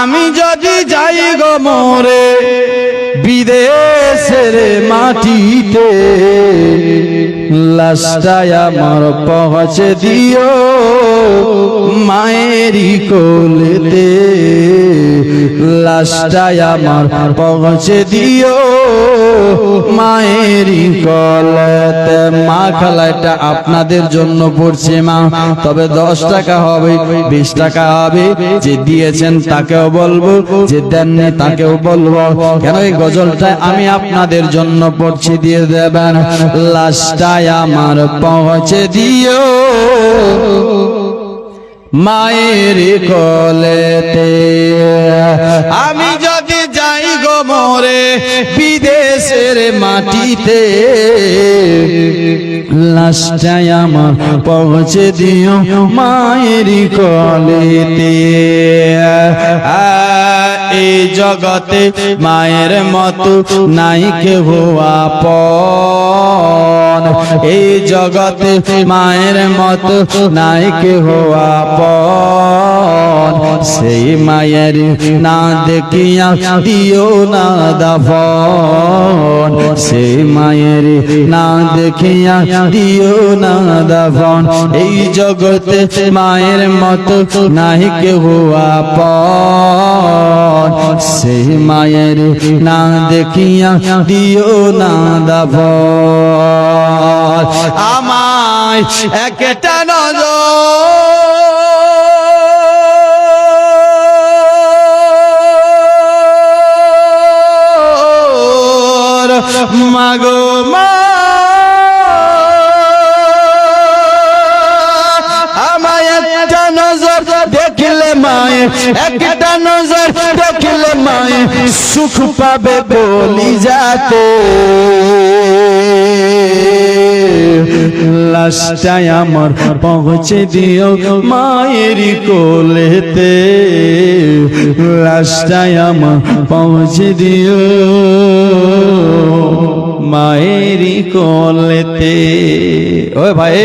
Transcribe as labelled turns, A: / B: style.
A: আমি যদি যাই গো মোরে বিদেশের মাটিতে লাস্টায় আমার পৌঁছে দিও মায়েরই কোলেতে। লাস্টায় আমার পৌঁছে দিও। মায়েরই কলেতে মা খালাটা আপনাদের জন্য পড়ছে মা। তবে দশ টাকা হবে, বিশ টাকা হবে। যে দিয়েছেন তাকেও বলব, যে দেননি তাকেও বলব। কেন এই গজলটা আমি আপনাদের জন্য পড়ছি দিয়ে দেবেন? লাস্টায় আমার পৌঁছে দিও। মায়ের কলেতে আমি যদি যাই গো মোরে বিদেশের মাটিতে লাস্টায় আমার পৌঁছে দিও মায়ের কলেতে। এই জগতে মায়ের মতো নাই কেহ আপন। এই জগতে মায়ের মতো নাই কেহ আপন। সেই মায়ের না দেখিয়া দিও না দাফন। সেই মায়ের না দেখিয়া দিও না দাফন। এই জগতে মায়ের মতো নাই কেহ আপন। সেই মায়ের না দেখিয়া দিও না দাফন। আমায় একটা নজর মাগো মা। মায়ে একটা নজর দেখলে মায়ে সুখ পাবে বলি যাতে। লাস্টায় আমার পৌঁছে দিও মায়ের কোলেতে। লাশটাই আমার পৌঁছে দিও মায়ের কোলেতে। ও ভাই